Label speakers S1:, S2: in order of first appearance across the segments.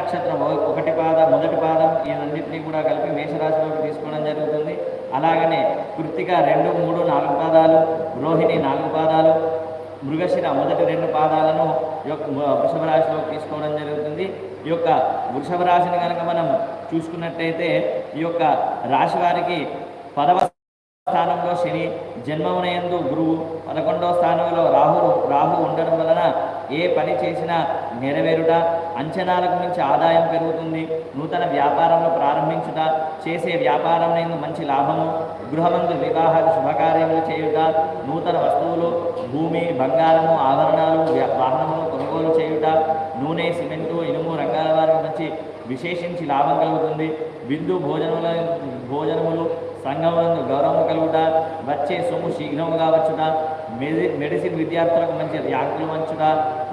S1: నక్షత్రం ఒకటి పాదం మొదటి పాదం ఈ కూడా కలిపి మేషరాశిలోకి తీసుకోవడం జరుగుతుంది. అలాగనే కృతిక రెండు మూడు నాలుగు పాదాలు రోహిణి నాలుగు పాదాలు మృగశిర మొదటి రెండు పాదాలను యొక్క వృషభ రాశిలోకి తీసుకోవడం జరుగుతుంది. ఈ యొక్క వృషభ రాశిని కనుక మనం చూసుకున్నట్టయితే ఈ యొక్క రాశి వారికి పదవ స్థానంలో శని జన్మమునయందు గురువు పదకొండవ స్థానంలో రాహు రాహు ఉండడం వలన ఏ పని చేసినా నెరవేరుట అంచనాలకు మించి ఆదాయం పెరుగుతుంది. నూతన వ్యాపారంలో ప్రారంభించుట చేసే వ్యాపారం మంచి లాభము గృహమందు వివాహ శుభకార్యములు చేయుట నూతన వస్తువులు భూమి బంగారము ఆభరణాలు వాహనములు కొనుగోలు చేయుట నూనె సిమెంటు ఇనుము రంగాల వారికి మంచి విశేషించి లాభం కలుగుతుంది. విందు భోజనముల భోజనములు సంఘంలో గౌరవం కలుగుట వచ్చే సొమ్ము శీఘ్రముగా వచ్చుట మెడి మెడిసిన్ విద్యార్థులకు మంచి ర్యాంకులు మంచుట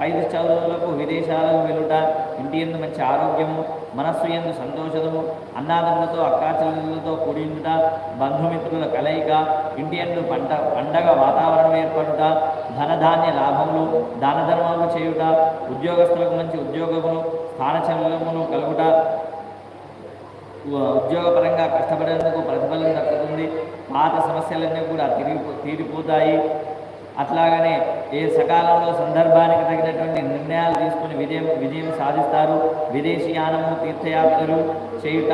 S1: ఐదు చదువులకు విదేశాలకు వెళ్ళుట ఇంటి ఎందు మంచి ఆరోగ్యము మనస్సు ఎందు సంతోషము అన్నాదములతో అక్కాచెల్లెలతో కూడి బంధుమిత్రుల కలయిక ఇంటి ఎందు పంట పండగ వాతావరణం ఏర్పడుట ధనధాన్య లాభములు దాన ధర్మాలు చేయుట ఉద్యోగస్తులకు మంచి ఉద్యోగములు స్థానచలనములు కలుగుట ఉద్యోగపరంగా కష్టపడేందుకు ప్రతిఫలం దక్కుతుంది. పాత సమస్యలన్నీ కూడా తిరిగి తీరిపోతాయి. అట్లాగనే ఏ సకాలంలో సందర్భానికి తగినటువంటి నిర్ణయాలు తీసుకుని విజయం విజయం సాధిస్తారు. విదేశీయానము తీర్థయాత్రలు చేయుట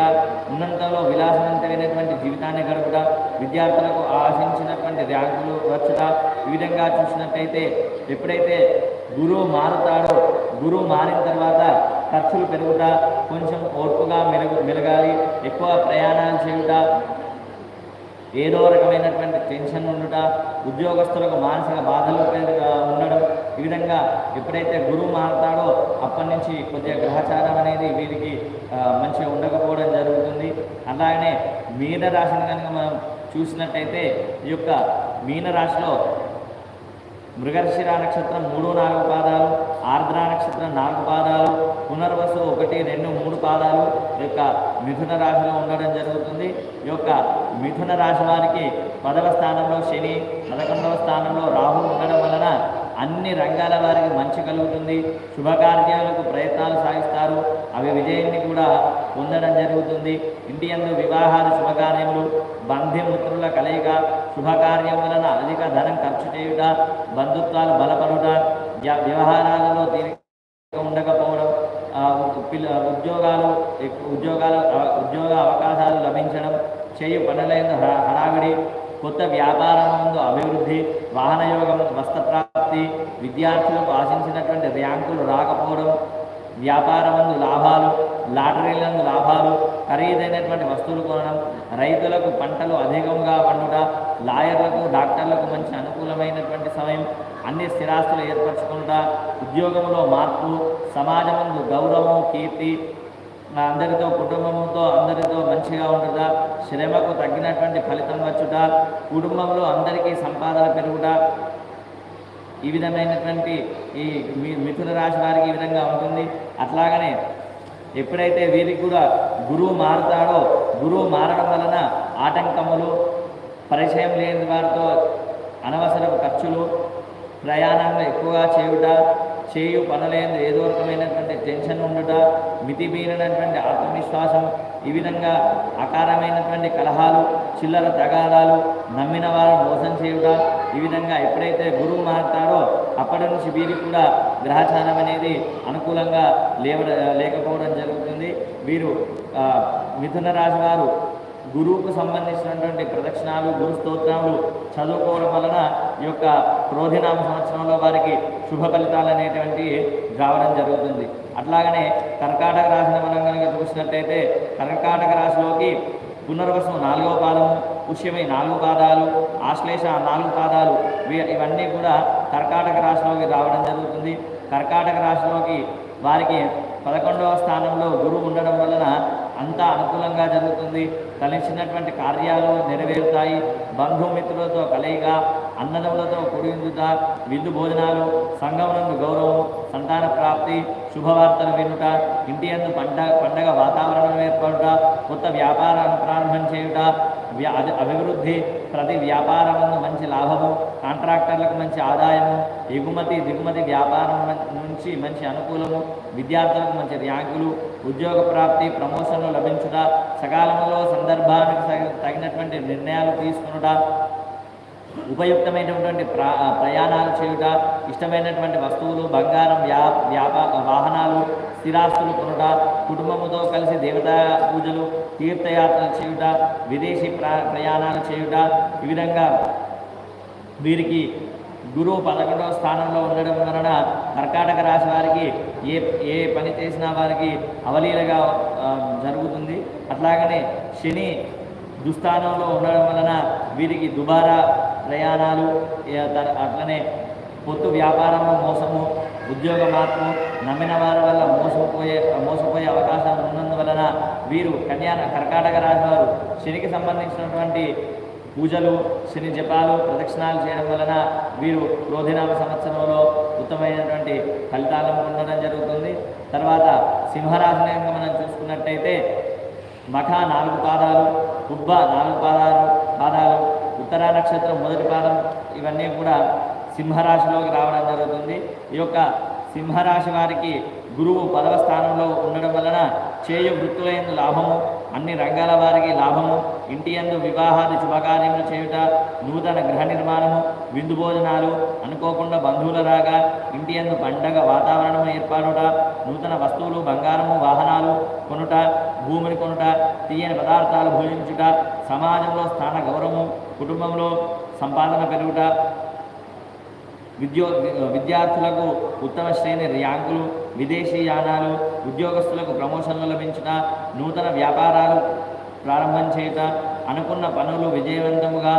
S1: ఉన్నంతలో విలాసవంతమైనటువంటి జీవితాన్ని గడుపుట విద్యార్థులకు ఆశించినటువంటి ర్యాంకులు వచ్చుట ఈ విధంగా చూసినట్టయితే ఎప్పుడైతే గురువు మారుతాడో గురువు మారిన తర్వాత ఖర్చులు పెరుగుట కొంచెం ఓర్పుగా మెరుగు మెలగాలి. ఎక్కువ ప్రయాణాలు చేయుట ఏదో రకమైనటువంటి టెన్షన్ ఉండుట ఉద్యోగస్తులకు మానసిక బాధలు ఉండడం. ఈ విధంగా ఎప్పుడైతే గురువు మారుతాడో అప్పటి నుంచి కొద్దిగా గ్రహచారం అనేది వీరికి మంచిగా ఉండకపోవడం జరుగుతుంది. అలాగనే మీనరాశిని కనుక మనం చూసినట్టయితే ఈ యొక్క మీన రాశిలో మృగశిర నక్షత్రం మూడు నాలుగు పాదాలు ఆర్ద్ర నక్షత్రం నాలుగు పాదాలు పునర్వసు ఒకటి రెండు మూడు పాదాలు ఈ యొక్క మిథున రాశిలో ఉండడం జరుగుతుంది. ఈ యొక్క మిథున రాశి వారికి పదవ స్థానంలో శని పదకొండవ స్థానంలో రాహు ఉండడం వలన అన్ని రంగాల వారికి మంచి కలుగుతుంది. శుభకార్యాలకు ప్రయత్నాలు సాగిస్తారు. అవి విజయాన్ని కూడా పొందడం జరుగుతుంది. ఇంటి యందు వివాహాలు శుభకార్యములు బంధుమిత్రుల కలయిక శుభకార్యం వలన అధిక ధనం ఖర్చు చేయుట బంధుత్వాలు బలపడుట వ్యవహారాలలో తీరిక ఉండకపోవడం ఉద్యోగాలు ఉద్యోగాలు ఉద్యోగ అవకాశాలు లభించడం చేయు పనులైన హడావిడి కొత్త వ్యాపారముందు అభివృద్ధి వాహనయోగం వస్త్రప్రాప్తి విద్యార్థులకు ఆశించినటువంటి ర్యాంకులు రాకపోవడం వ్యాపారముందు లాభాలు లాటరీలందు లాభాలు ఖరీదైనటువంటి వస్తువులు కొనడం రైతులకు పంటలు అధికంగా పండుట లాయర్లకు డాక్టర్లకు మంచి అనుకూలమైనటువంటి సమయం అన్ని స్థిరాస్తులు ఏర్పరచుకుంటా ఉద్యోగంలో మార్పు సమాజమందు గౌరవం కీర్తి అందరితో కుటుంబంతో అందరితో మంచిగా ఉండుట శ్రమకు తగ్గినటువంటి ఫలితం వచ్చుట కుటుంబంలో అందరికీ సంపాదన పెరుగుట ఈ విధమైనటువంటి ఈ మిథున రాశి వారికి ఈ విధంగా ఉంటుంది. అట్లాగనే ఎప్పుడైతే వీరికి కూడా గురువు మారుతాడో గురువు మారడం వలన ఆటంకములు పరిచయం లేని వారితో అనవసరపు ఖర్చులు ప్రయాణంలో ఎక్కువగా చేయుట చేయు పనులేని ఏదో రకమైనటువంటి టెన్షన్ ఉండుట మితిమీరినటువంటి ఆత్మవిశ్వాసం ఈ విధంగా అకారమైనటువంటి కలహాలు చిల్లర తగాదాలు నమ్మిన వారు మోసం చేయుట ఈ విధంగా ఎప్పుడైతే గురువు మారుతాడో అప్పటి నుంచి వీరికి కూడా గ్రహచారం అనేది అనుకూలంగా లేవ లేకపోవడం జరుగుతుంది. వీరు మిథున రాశి వారు గురువుకు సంబంధించినటువంటి ప్రదక్షిణాలు గురు స్తోత్రాలు చదువుకోవడం వలన ఈ యొక్క క్రోధినామ సంవత్సరంలో వారికి శుభ ఫలితాలు అనేటువంటి రావడం జరుగుతుంది. అట్లాగనే కర్కాటక రాశిని మనం కనుక చూసినట్టయితే కర్కాటక రాశిలోకి పునర్వసం నాలుగవ పాదము పుష్యమై నాలుగు పాదాలు ఆశ్లేష నాలుగు పాదాలు ఇవన్నీ కూడా కర్కాటక రాశిలోకి రావడం జరుగుతుంది. కర్కాటక రాశిలోకి వారికి పదకొండవ స్థానంలో గురువు ఉండడం వలన అంతా అనుకూలంగా జరుగుతుంది. తలించినటువంటి కార్యాలు నెరవేరుతాయి. బంధుమిత్రులతో కలయిక అన్నదములతో కుడిందుట విందు భోజనాలు సంగమనందు గౌరవం సంతాన ప్రాప్తి శుభవార్తలు వినుట ఇంటి అందు పంట పండగ వాతావరణం ఏర్పడుట కొత్త వ్యాపారాన్ని ప్రారంభం చేయుట వ్య- అభివృద్ధి ప్రతి వ్యాపారము మంచి లాభము కాంట్రాక్టర్లకు మంచి ఆదాయము ఎగుమతి దిగుమతి వ్యాపారం నుంచి మంచి అనుకూలము విద్యార్థులకు మంచి ర్యాంకులు ఉద్యోగ ప్రాప్తి ప్రమోషన్లు లభించుట సకాలంలో సందర్భానికి తగినటువంటి నిర్ణయాలు తీసుకునుట ఉపయుక్తమైనటువంటి ప్రా ప్రయాణాలు చేయుట ఇష్టమైనటువంటి వస్తువులు బంగారం వ్యా వాహనాలు స్థిరాస్తులు కొనుట కుటుంబముతో కలిసి దేవతా పూజలు తీర్థయాత్రలు చేయుట విదేశీ ప్ర ప్రయాణాలు చేయుట ఈ విధంగా వీరికి గురువు పదకొండవ స్థానంలో ఉండడం వలన కర్కాటక రాశి వారికి ఏ ఏ పని చేసినా వారికి అవలీలగా జరుగుతుంది. అట్లాగనే శని దుస్థానంలో ఉండడం వలన వీరికి దుబారా ప్రయాణాలు అట్లనే పొత్తు వ్యాపారంలో మోసము ఉద్యోగ మార్పు నమ్మిన వారి వల్ల మోసపోయే మోసపోయే అవకాశం ఉన్నందువలన వీరు కన్యా కర్కాటక రాశి వారు శనికి సంబంధించినటువంటి పూజలు శని జపాలు ప్రదక్షిణాలు చేయడం వలన వీరు రోధినామ సంవత్సరంలో ఉత్తమమైనటువంటి ఫలితాలను పొందడం జరుగుతుంది. తర్వాత సింహరాశిని మనం చూసుకున్నట్టయితే మఖ నాలుగు పాదాలు ఉబ్బ నాలుగు పాదాలు పాదాలు ఉత్తరా నక్షత్రం మొదటి పాదం ఇవన్నీ కూడా సింహరాశిలోకి రావడం జరుగుతుంది. ఈ యొక్క సింహరాశి వారికి గురువు పదవ స్థానంలో ఉండడం వలన చేయు ఎందు లాభము అన్ని రంగాల వారికి లాభము ఇంటి యందు వివాహాది శుభకార్యములు చేయుట నూతన గృహ నిర్మాణము విందు భోజనాలు అనుకోకుండా బంధువుల రాగా ఇంటి యందు పండగ వాతావరణము ఏర్పాటుట నూతన వస్తువులు బంగారము వాహనాలు కొనుట భూమిని కొనుట తీయని పదార్థాలు భోజించుట సమాజంలో స్థాన గౌరవము కుటుంబంలో సంపాదన పెరుగుట విద్యో విద్యార్థులకు ఉత్తమ శ్రేణి ర్యాంకులు విదేశీ యానాలు ఉద్యోగస్తులకు ప్రమోషన్లు లభించుట నూతన వ్యాపారాలు ప్రారంభం చేయుట అనుకున్న పనులు విజయవంతముగా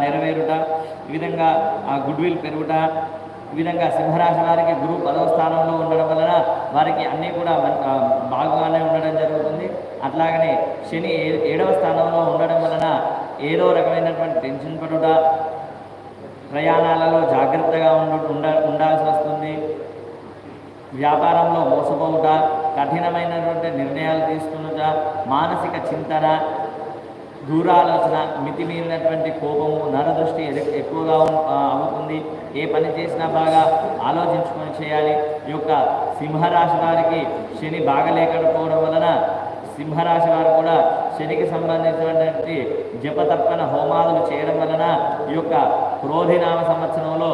S1: నెరవేరుట ఈ విధంగా ఆ గుడ్విల్ పెరుగుట ఈ విధంగా సింహరాశి వారికి గురువు పదవ స్థానంలో ఉండడం వలన వారికి అన్నీ కూడా బాగుగానే బాగానే ఉండడం జరుగుతుంది. అట్లాగనే శని ఏ- ఏడవ స్థానంలో ఉండడం వలన ఏదో రకమైనటువంటి టెన్షన్ పడుట ప్రయాణాలలో జాగ్రత్తగా ఉండు ఉండ ఉండాల్సి వస్తుంది. వ్యాపారంలో మోసపోవుట కఠినమైనటువంటి నిర్ణయాలు తీసుకునుట మానసిక చింతన దూరాలోచన మితిమీరినటువంటి కోపము నరదృష్టి ఎక్కువగా అవుతుంది. ఏ పని చేసినా బాగా ఆలోచించుకొని చేయాలి. ఈ యొక్క సింహరాశి వారికి శని బాగలేకపోవడం వలన సింహరాశి వారు కూడా శనికి సంబంధించినటువంటి జపతప్పన హోమాలు చేయడం వలన ఈ యొక్క క్రోధినామ సంవత్సరంలో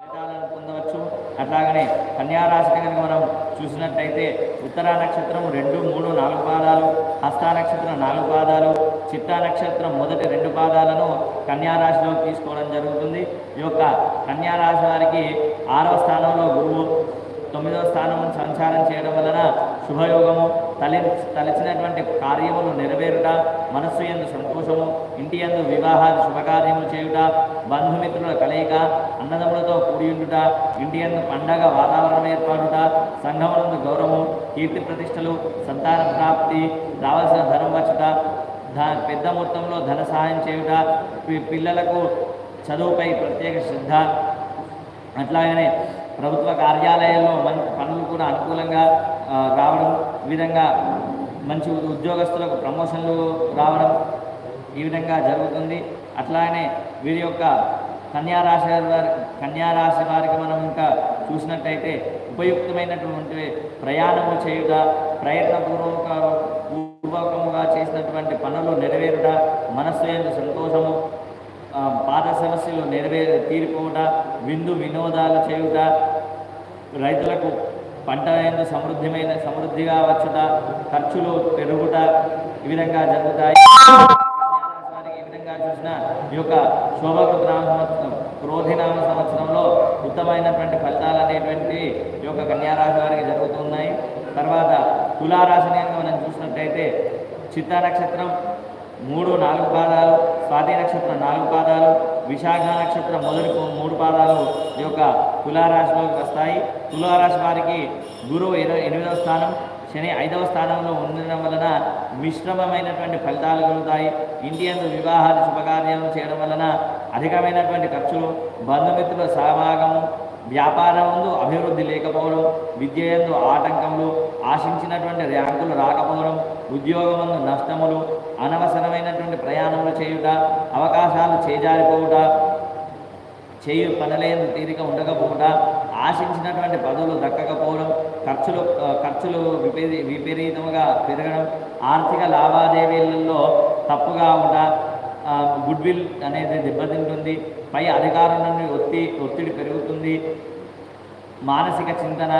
S1: ఫలితాలను పొందవచ్చు. అట్లాగనే కన్యారాశి కనుక మనం చూసినట్టయితే ఉత్తరా నక్షత్రం రెండు మూడు నాలుగు పాదాలు హస్తా నక్షత్రం నాలుగు పాదాలు చిత్తా నక్షత్రం మొదటి రెండు పాదాలను కన్యారాశిలో తీసుకోవడం జరుగుతుంది. ఈ యొక్క కన్యారాశి వారికి ఆరవ స్థానంలో గురువు తొమ్మిదవ స్థానము సంచారం చేయడం వలన శుభయోగము తలి తలచినటువంటి కార్యములు నెరవేరుట మనస్సు ఎందు సంతోషము ఇంటి ఎందు వివాహాది శుభకార్యములు చేయుట బంధుమిత్రుల కలయిక అన్నదమ్ములతో కూడియుండుట ఇంటి ఎందు పండగ వాతావరణం ఏర్పాటుట సంఘములందు గౌరవము కీర్తి ప్రతిష్టలు సంతాన ప్రాప్తి రావాల్సిన ధనం వచ్చుట పెద్ద మొత్తంలో ధన సహాయం చేయుట పిల్లలకు చదువుపై ప్రత్యేక శ్రద్ధ అట్లాగనే ప్రభుత్వ కార్యాలయాల్లో మంచి పనులు కూడా అనుకూలంగా రావడం ఈ విధంగా మంచి ఉద్యోగస్తులకు ప్రమోషన్లు రావడం ఈ విధంగా జరుగుతుంది. అట్లానే వీరి యొక్క కన్యారాశి వారి కన్యారాశి వారికి మనం ఇంకా చూసినట్టయితే ఉపయుక్తమైనటువంటి ప్రయాణము చేయుట ప్రయత్నపూర్వక పూర్వకముగా చేసినటువంటి పనులు నెరవేరుట మనస్సు ఎందు సంతోషము పాద పాత సమస్యలు నెరవేరు తీరిపోవుట విందు వినోదాలు చేయుట రైతులకు పంట ఎందు సమృద్ధిమైన సమృద్ధిగా వచ్చుట ఖర్చులు పెరుగుట ఈ విధంగా జరుగుతాయి. వారికి ఈ విధంగా చూసిన ఈ యొక్క శోభకృతనామ సంవత్సరం క్రోధినామ సంవత్సరంలో ఉత్తమైనటువంటి ఫలితాలు అనేటువంటి ఈ యొక్క కన్యారాశి వారికి జరుగుతున్నాయి. తర్వాత తులారాశిని మనం చూసినట్టయితే చిత్త నక్షత్రం మూడు నాలుగు పాదాలు స్వాతి నక్షత్రం నాలుగు పాదాలు విశాఖ నక్షత్రం మొదటి మూడు పాదాలు ఈ యొక్క తులారాశిలోకి వస్తాయి. తులారాశి వారికి గురువు ఇరవై ఎనిమిదవ స్థానం శని ఐదవ స్థానంలో ఉండడం వలన మిశ్రమమైనటువంటి ఫలితాలు కలుగుతాయి. ఇంటి యందు వివాహాలు శుభకార్యాలు చేయడం వలన అధికమైనటువంటి ఖర్చులు బంధుమిత్రుల సహభాగము వ్యాపారం ముందు అభివృద్ధి లేకపోవడం విద్య యందు ఆటంకములు ఆశించినటువంటి ర్యాంకులు రాకపోవడం ఉద్యోగమందు నష్టములు అనవసరమైనటువంటి ప్రయాణములు చేయుట అవకాశాలు చేజారిపోవుట చేయు పనులేని తీరిక ఉండకపోవట ఆశించినటువంటి పదవులు దక్కకపోవడం ఖర్చులు ఖర్చులు విపరీ విపరీతముగా పెరగడం ఆర్థిక లావాదేవీలలో తప్పుగా ఉండ గుడ్విల్ గుడ్ విల్ అనేది దెబ్బతింటుంది పై అధికారుల నుండి ఒత్తి ఒత్తిడి పెరుగుతుంది మానసిక చింతన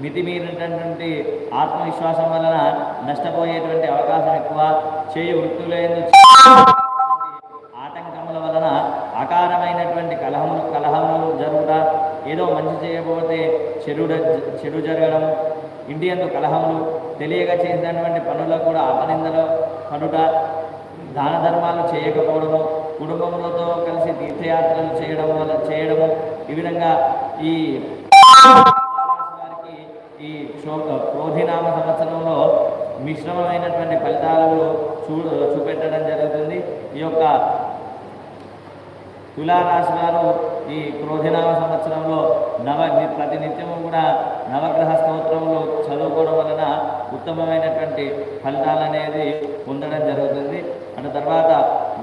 S1: మితిమీరినటువంటి ఆత్మవిశ్వాసం వలన నష్టపోయేటువంటి అవకాశం ఎక్కువ. చేయి వృత్తులందు ఆటంకముల వలన అకారమైనటువంటి కలహములు కలహములు జరుగుట. ఏదో మంచి చేయకపోతే చెడు చెడు జరగడం. ఇండియన్లు కలహములు తెలియక చేసినటువంటి పనులకు కూడా అపనిందలు పనుట దాన ధర్మాలు చేయకపోవడము. కుటుంబములతో కలిసి తీర్థయాత్రలు చేయడం వల్ల చేయడము. ఈ విధంగా ఈ క్రోధినామ సంవత్సరంలో మిశ్రమమైనటువంటి ఫలితాలను చూ చూపెట్టడం జరుగుతుంది. ఈ యొక్క తులారాశి వారు ఈ క్రోధినామ సంవత్సరంలో నవ ప్రతి నిత్యము కూడా నవగ్రహ స్తోత్రములు చదువుకోవడం వలన ఉత్తమమైనటువంటి ఫలితాలు అనేది పొందడం జరుగుతుంది. అటు తర్వాత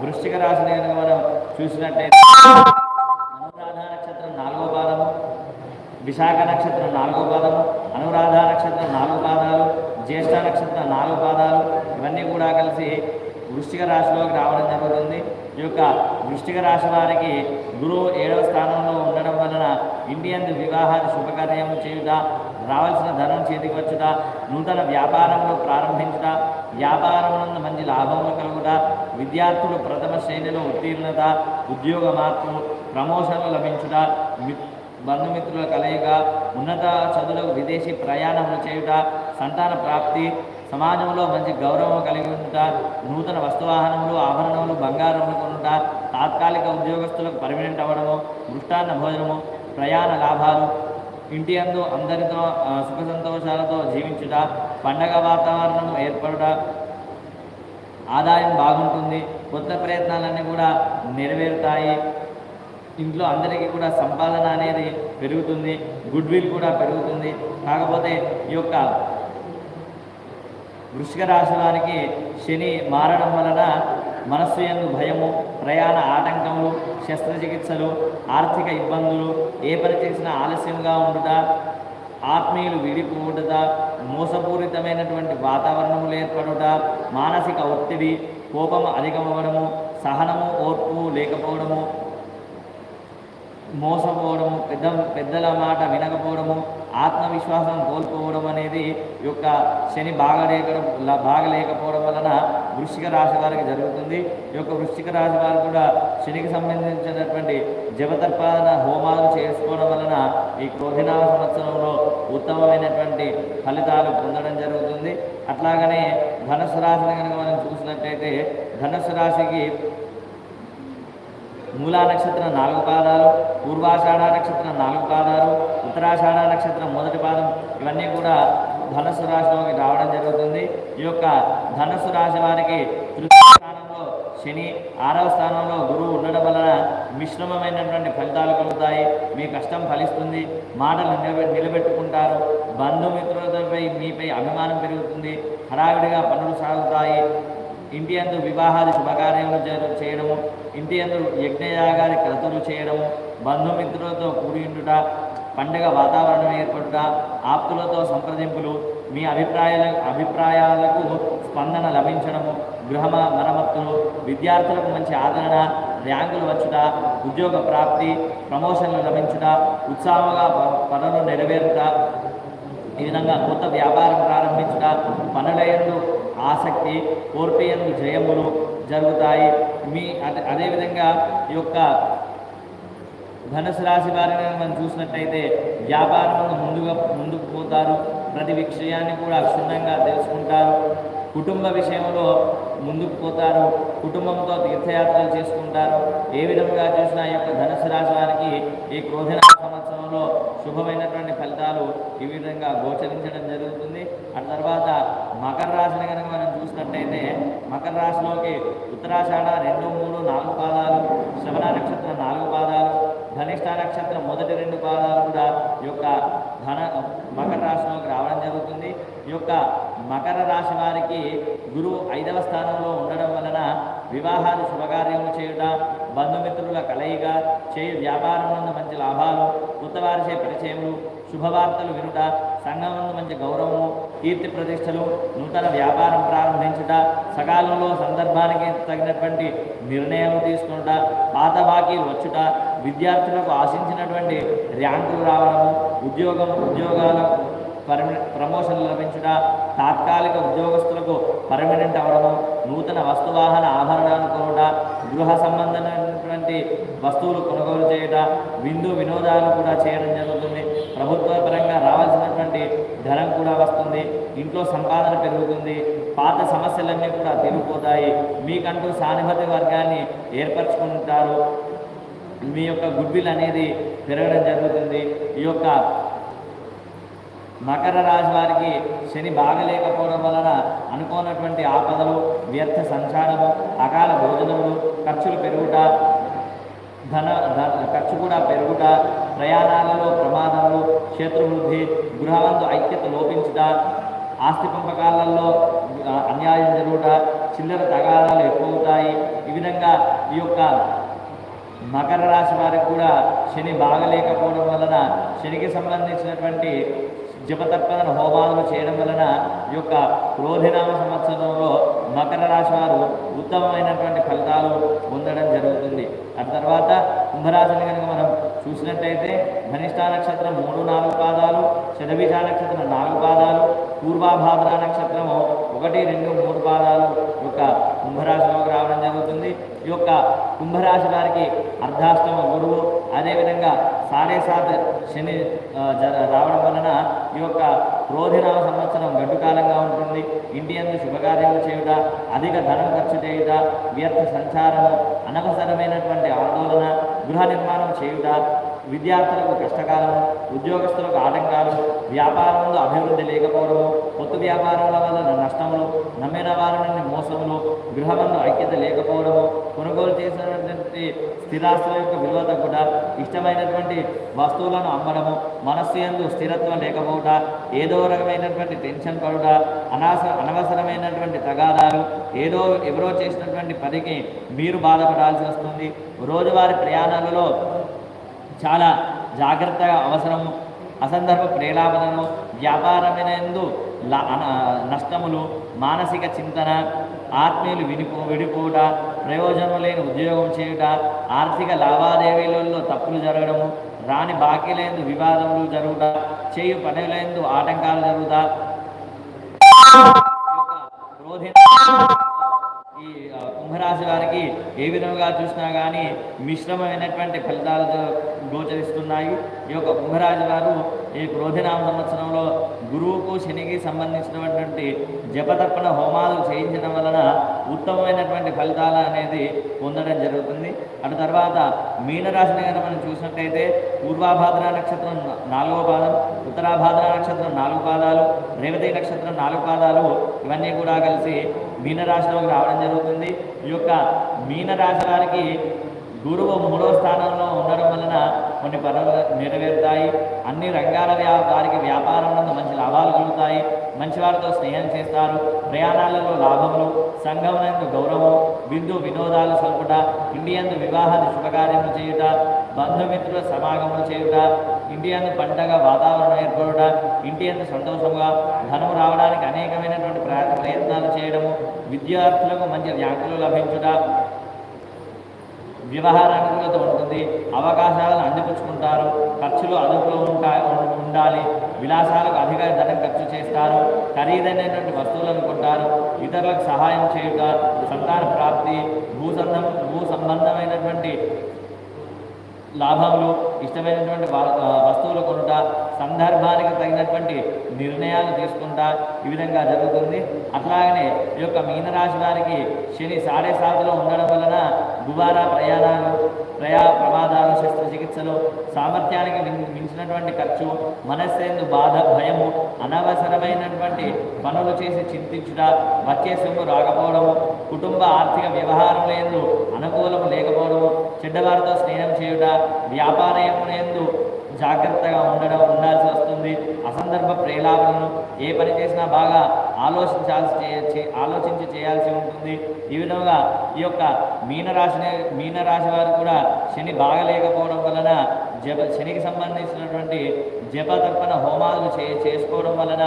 S1: వృష్టిక రాశిని కనుక మనం చూసినట్టయితే అనురాధ నక్షత్రం నాలుగో పాదము విశాఖ నక్షత్రం నాలుగో పాదము అనురాధ నక్షత్రం నాలుగు పాదాలు జ్యేష్ఠ నక్షత్రం నాలుగు పాదాలు ఇవన్నీ కూడా కలిసి వృష్టిక రాశిలోకి రావడం జరుగుతుంది. ఈ యొక్క వృష్టిక రాశి వారికి గురువు ఏడవ స్థానంలో ఉండడం వలన ఇండియన్ వివాహాది శుభకార్యము చేయుట రావాల్సిన ధనం చేతికి వచ్చుట నూతన వ్యాపారంలో ప్రారంభించుట వ్యాపారమునందు మంచి లాభములు కలుగుట విద్యార్థులు ప్రథమ శ్రేణిలో ఉత్తీర్ణత ఉద్యోగ మార్పు ప్రమోషన్లు లభించుట బంధుమిత్రుల కలయిక ఉన్నత చదువులకు విదేశీ ప్రయాణములు చేయుట సంతాన ప్రాప్తి సమాజంలో మంచి గౌరవం కలిగి ఉంట నూతన వస్తువాహనములు ఆభరణములు బంగారములు కొనుట తాత్కాలిక ఉద్యోగస్తులకు పర్మినెంట్ అవ్వడము మృష్టాన్న భోజనము ప్రయాణ లాభాలు ఇంటి అందు అందరితో సుఖ సంతోషాలతో జీవించుట పండగ వాతావరణం ఏర్పడుట ఆదాయం బాగుంటుంది కొత్త ప్రయత్నాలన్నీ కూడా నెరవేరుతాయి. ఇంట్లో అందరికీ కూడా సంపాదన అనేది పెరుగుతుంది గుడ్ విల్ కూడా పెరుగుతుంది. కాకపోతే ఈ యొక్క వృషిక రాశి వారికి శని మారడం వలన మనస్సు ఎందు భయము ప్రయాణ ఆటంకములు శస్త్రచికిత్సలు ఆర్థిక ఇబ్బందులు ఏ పని చేసినా ఆలస్యంగా ఉండుట ఆత్మీయులు విడిపోవుట మోసపూరితమైనటువంటి వాతావరణములు ఏర్పడుట మానసిక ఒత్తిడి కోపము అధికమవ్వడము సహనము ఓర్పు లేకపోవడము మోసపోవడము పెద్ద పెద్దల మాట వినకపోవడము ఆత్మవిశ్వాసం కోల్పోవడం అనేది యొక్క శని బాగలేకడం బాగలేకపోవడం వలన వృశ్చిక రాశి వారికి జరుగుతుంది. ఈ యొక్క వృశ్చిక రాశి వారు కూడా శనికి సంబంధించినటువంటి జపతర్పాదన హోమాలు చేసుకోవడం వలన ఈ క్రోధినామ సంవత్సరంలో ఉత్తమమైనటువంటి ఫలితాలు పొందడం జరుగుతుంది. అట్లాగనే ధనుసు రాశిని కనుక మనం చూసినట్టయితే ధనుసు రాశికి మూలా నక్షత్రం నాలుగు పాదాలు పూర్వాషాఢ నక్షత్రం నాలుగు పాదాలు ఉత్తరాషాఢ నక్షత్రం మొదటి పాదం. ఇవన్నీ కూడా ధనుసు రాశిలోకి రావడం జరుగుతుంది. ఈ యొక్క ధనుసు రాశి వారికి తృతీయ స్థానంలో శని ఆరవ స్థానంలో గురువు ఉండడం వలన మిశ్రమమైనటువంటి ఫలితాలు కలుగుతాయి. మీ కష్టం ఫలిస్తుంది. మాటలు నిలబె నిలబెట్టుకుంటారు. బంధుమిత్రులపై మీపై అభిమానం పెరుగుతుంది. హడావిడిగా పనులు సాగుతాయి. ఇంటి అందు వివాహాది శుభకార్యములు జరు- ఇంటి అందు యజ్ఞయాగాది క్రతువులు చేయడము బంధుమిత్రులతో కూడిండుట పండగ వాతావరణం ఏర్పడుట ఆప్తులతో సంప్రదింపులు మీ అభిప్రాయాల అభిప్రాయాలకు స్పందన లభించడము గృహ మరమ్మతులు విద్యార్థులకు మంచి ఆదరణ ర్యాంకులు వచ్చుట ఉద్యోగ ప్రాప్తి ప్రమోషన్లు లభించుట ఉత్సాహంగా పనులు నెరవేరుట ఈ విధంగా కొత్త వ్యాపారం ప్రారంభించుట పనులయందు ఆసక్తి కోర్పయందు జయములు జరుగుతాయి. మీ అదే అదేవిధంగా ఈ యొక్క ధనుసు రాశి వారిని మనం చూసినట్టయితే వ్యాపారంలో ముందుగా ముందుకు పోతారు. ప్రతి విషయాన్ని కూడా క్షుణ్ణంగా తెలుసుకుంటారు. కుటుంబ విషయంలో ముందుకు పోతారు కుటుంబంతో తీర్థయాత్రలు చేసుకుంటారు. ఏ విధంగా చూసినా ఈ యొక్క ధనుసు రాశి వారికి ఈ క్రోధన సంవత్సరంలో శుభమైనటువంటి ఫలితాలు ఈ విధంగా గోచరించడం జరుగుతుంది. ఆ తర్వాత మకర రాశిని కనుక మనం చూసినట్టయితే మకర రాశిలోకి ఉత్తరాషాఢ రెండు మూడు నాలుగు పాదాలు శ్రవణ నక్షత్రం నాలుగు పాదాలు ధనిష్ట నక్షత్రం మొదటి రెండు పాదాలు కూడా ఈ యొక్క ధన మకర రాశిలోకి రావడం జరుగుతుంది. ఈ యొక్క మకర రాశి వారికి గురువు ఐదవ స్థానంలో ఉండడం వలన వివాహాలు శుభకార్యములు చేయుట బంధుమిత్రుల కలయిక చేయు వ్యాపారం నందు మంచి లాభాలు కొత్తవారిచే పరిచయములు శుభవార్తలు వినుట సంఘం నందు మంచి గౌరవము కీర్తి ప్రతిష్టలు నూతన వ్యాపారం ప్రారంభించుట సకాలంలో సందర్భానికి తగినటువంటి నిర్ణయాలు తీసుకునుట పాత బాకీలు వచ్చుట విద్యార్థులకు ఆశించినటువంటి ర్యాంకులు రావడము ఉద్యోగం ఉద్యోగాలకు పర్మనెంట్ ప్రమోషన్లు లభించుట తాత్కాలిక ఉద్యోగస్తులకు పర్మనెంట్ అవడము నూతన వస్తువాహన ఆభరణాలు కొనుట గృహ సంబంధమైనటువంటి వస్తువులు కొనుగోలు చేయుట విందు వినోదాలు కూడా చేయడం జరుగుతుంది. ప్రభుత్వ పరంగా రావాల్సినటువంటి ధనం కూడా వస్తుంది. ఇంట్లో సంపాదన పెరుగుతుంది. పాత సమస్యలన్నీ కూడా తీరిపోతాయి. మీకంటూ సానుభూతి వర్గాన్ని ఏర్పరచుకుంటారు. మీ యొక్క గుడ్విల్ అనేది పెరగడం జరుగుతుంది. ఈ యొక్క మకర రాశి వారికి శని బాగలేకపోవడం వలన అనుకోనటువంటి ఆపదలు వ్యర్థ సంచారము అకాల భోజనములు ఖర్చులు పెరుగుట ధన ఖర్చు కూడా పెరుగుట ప్రయాణాలలో ప్రమాదములు క్షేత్రవృద్ధి గృహాలందు ఐక్యత లోపించుట ఆస్తి పంపకాలలో అన్యాయం జరుగుట చిల్లర తగాదాలు ఎక్కువవుతాయి. ఈ విధంగా ఈ యొక్క మకర రాశి వారికి కూడా శని బాగలేకపోవడం వలన శనికి సంబంధించినటువంటి జపతర్పణ హోమాలను చేయడం వలన ఈ యొక్క క్రోధినామ సంవత్సరంలో మకర రాశి వారు ఉత్తమమైనటువంటి ఫలితాలు పొందడం జరుగుతుంది. ఆ తర్వాత కుంభరాశిని కనుక మనం చూసినట్టయితే ధనిష్ట నక్షత్రం మూడు నాలుగు పాదాలు శతబీజ నక్షత్రం నాలుగు పాదాలు పూర్వాభాద్ర నక్షత్రము ఒకటి రెండు మూడు పాదాలు ఈ యొక్క కుంభరాశిలోకి రావడం జరుగుతుంది. ఈ యొక్క కుంభరాశి వారికి అర్ధాష్టమ గురువు అదేవిధంగా సాడే సాత్ శని జ- రావడం వలన ఈ యొక్క క్రోధినామ సంవత్సరం గడ్డుకాలంగా ఉంటుంది. ఇంటి అందు శుభకార్యాలు చేయుట అధిక ధనం ఖర్చు చేయుట వ్యర్థ సంచారము అనవసరమైనటువంటి ఆందోళన గృహ నిర్మాణం చేయుట విద్యార్థులకు కష్టకాలము ఉద్యోగస్తులకు ఆటంకాలు వ్యాపారంలో అభివృద్ధి లేకపోవడము కొత్త వ్యాపారాల వలన నష్టములు నమ్మిన వారి నుండి మోసములు గృహంలో ఐక్యత లేకపోవడము కొనుగోలు చేసినటువంటి స్థిరాస్తుల యొక్క విలువ తగ్గుట ఇష్టమైనటువంటి వస్తువులను అమ్మడము మనస్సు యందు స్థిరత్వం లేకపోవట ఏదో రకమైనటువంటి టెన్షన్ పడుట అనాస అనవసరమైనటువంటి తగాదాలు ఏదో ఎవరో చేసినటువంటి పనికి మీరు బాధపడాల్సి వస్తుంది. రోజువారి ప్రయాణాలలో చాలా జాగ్రత్తగా అవసరము అసందర్భ ప్రేలాపనలు వ్యాపారమైనందు లా- నష్టములు మానసిక చింతన ఆత్మీయులు వినిపో విడిపోవుట ప్రయోజనం లేని ఉద్యోగం చేయుట ఆర్థిక లావాదేవీలలో తప్పులు జరగడము రాని బాకీలందు వివాదములు జరుగుట చేయు పనులందు ఆటంకాలు జరుగుతా క్రోధి ఈ కుంభరాశి వారికి ఏ విధంగా చూసినా కానీ మిశ్రమమైనటువంటి ఫలితాలు గోచరిస్తున్నాయి. ఈ యొక్క కుంభరాజు గారు ఈ క్రోధినామ సంవత్సరంలో గురువుకు శనికి సంబంధించినటువంటి జపతర్పణ హోమాలు చేయించడం వలన ఉత్తమమైనటువంటి ఫలితాలు అనేది పొందడం జరుగుతుంది. అటు తర్వాత మీనరాశిని కనుక మనం చూసినట్టయితే పూర్వాభాద్ర నక్షత్రం నాలుగో పాదం ఉత్తరాభాద్ర నక్షత్రం నాలుగు పాదాలు రేవతి నక్షత్రం నాలుగు పాదాలు ఇవన్నీ కూడా కలిసి మీనరాశిలోకి రావడం జరుగుతుంది. ఈ యొక్క మీనరాశి వారికి గురువు మూడో స్థానంలో ఉండడం వలన కొన్ని పనులు నెరవేరుతాయి. అన్ని రంగాల వ్యా వారికి వ్యాపారంలో మంచి లాభాలు కలుగుతాయి. మంచి వారితో స్నేహం చేస్తారు. ప్రయాణాలలో లాభములు సంఘమునందు గౌరవం విందు వినోదాలు సల్పుట ఇండియందు వివాహాది శుభకార్యములు చేయుట బంధుమిత్రుల సమాగములు చేయుట ఇంటి పండగ వాతావరణం ఏర్పడుట ఇంటి అందు సంతోషంగా ధనం రావడానికి అనేకమైనటువంటి ప్రయత్నాలు చేయడము విద్యార్థులకు మంచి వ్యాఖ్యలు లభించుట వ్యవహార ఉంటుంది అవకాశాలను అందిపుచ్చుకుంటారు. ఖర్చులు అదుపులో ఉంటా ఉండాలి. విలాసాలకు అధిక ధనం ఖర్చు చేస్తారు. ఖరీదైనటువంటి వస్తువులను కొంటారు. ఇతరులకు సహాయం చేయుట సంతాన ప్రాప్తి భూ భూసంధం భూ సంబంధమైనటువంటి లాభములు ఇష్టమైనటువంటి వస్తువులు కొనుట సందర్భానికి తగినటువంటి నిర్ణయాలు తీసుకుంటా ఈ విధంగా జరుగుతుంది. అట్లాగనే ఈ యొక్క మీనరాశి వారికి శని సాడే సాతులో ఉండడం వలన గుబారా ప్రయాణాలు ప్రయా ప్రమాదాలు శస్త్రచికిత్సలు సామర్థ్యానికి మించినటువంటి ఖర్చు మనస్సేందు బాధ భయము అనవసరమైనటువంటి పనులు చేసి చింతించుట వచ్చే సొమ్ము రాకపోవడము కుటుంబ ఆర్థిక వ్యవహారములందు అనుకూలము లేకపోవడము చెడ్డవారితో స్నేహం చేయుట వ్యాపారములందు జాగ్రత్తగా ఉండడం ఉండాల్సి వస్తుంది. అసందర్భ ప్రేలాపనలు ఏ పని చేసినా బాగా ఆలోచించాల్సి చే- ఆలోచించి చేయాల్సి ఉంటుంది. ఈ విధంగా ఈ యొక్క మీనరాశిని మీనరాశి వారు కూడా శని బాగలేకపోవడం వలన జప శనికి సంబంధించిన జపతర్పణ హోమాలు చే చేసుకోవడం వలన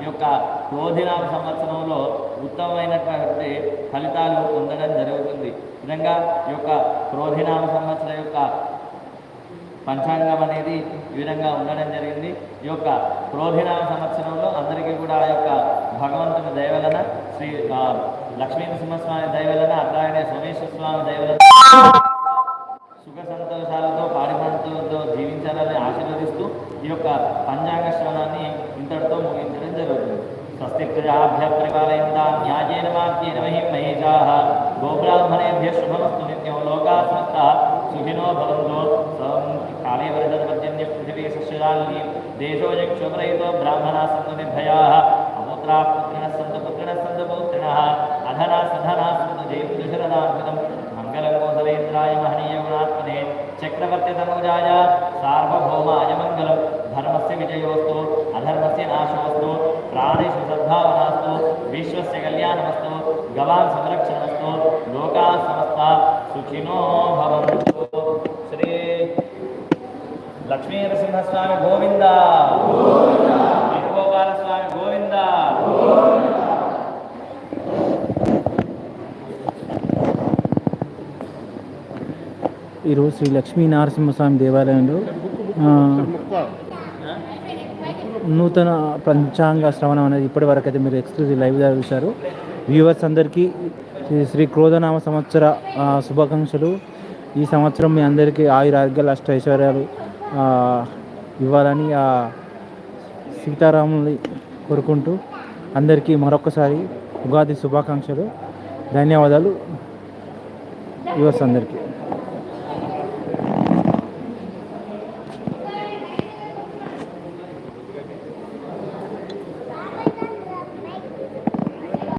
S1: ఈ యొక్క క్రోధినామ సంవత్సరంలో ఉత్తమమైనటువంటి ఫలితాలు పొందడం జరుగుతుంది. విధంగా ఈ యొక్క క్రోధినామ సంవత్సరం యొక్క పంచాంగం అనేది ఈ విధంగా ఉండడం జరిగింది. ఈ యొక్క క్రోధినామ సంవత్సరంలో అందరికీ కూడా ఆ యొక్క భగవంతుని దయవలన శ్రీ లక్ష్మీ నరసింహస్వామి దయవలన అట్లాగనే సోమేశ్వర స్వామి దయవలన సుఖ సంతోషాలతో యొక్క పంచాంగ శ్రవణాన్ని ఇంతటితో ముగించడం జరుగుతుంది స్వస్తి ప్రజాభ్య పరిపాలయంతా న్యాయేన వాక్యేన మహిం మహేజాః గోబ్రాహ్మణేభ్య శుభమస్తు నిత్యం లోకా సమస్తా సుఖినో భవంతు సం కాళే వరదపర్జన్య పృథివీ సస్యశాలిని దేశోజం క్షోభరహితో బ్రాహ్మణా సంతు నిర్భయాः అపుత్రా పుత్రిణः సంతు పుత్రిణः సంతు పౌత్రిణः అధనా సధనా సంతు జయతు దశరథాంకితం మంగళం కోసలేంద్రాయ మహనీయ గుణాత్మనే చక్రవర్తి తనుజాయ సార్వభౌమాయ మంగళం ధర్మస్య విజయోస్తు అధర్మస్య నాశోస్తు ప్రాణేషు సద్భావనాస్తు విశ్వస్య కళ్యాణమస్తు గవాన్ సంరక్షణమస్తు లోకా సమస్త సుఖినో భవంతు శ్రీ లక్ష్మీ నరసింహస్వామి గోవింద వేణుగోపాల స్వామి గోవింద
S2: ఈరోజు శ్రీ లక్ష్మీ నరసింహస్వామి దేవాలయంలో నూతన పంచాంగ శ్రవణం అనేది ఇప్పటి వరకు అయితే మీరు ఎక్స్క్లూజివ్ లైవ్ ద్వారా చూశారు. వ్యూవర్స్ అందరికీ శ్రీ- శ్రీ క్రోధనామ సంవత్సర శుభాకాంక్షలు. ఈ సంవత్సరం మీ అందరికీ ఆయుర ఆరోగ్యాలు అష్ట ఐశ్వర్యాలు ఇవ్వాలని ఆ సీతారాముని కోరుకుంటూ అందరికీ మరొకసారి ఉగాది శుభాకాంక్షలు. ధన్యవాదాలు. యువర్స్ అందరికీ.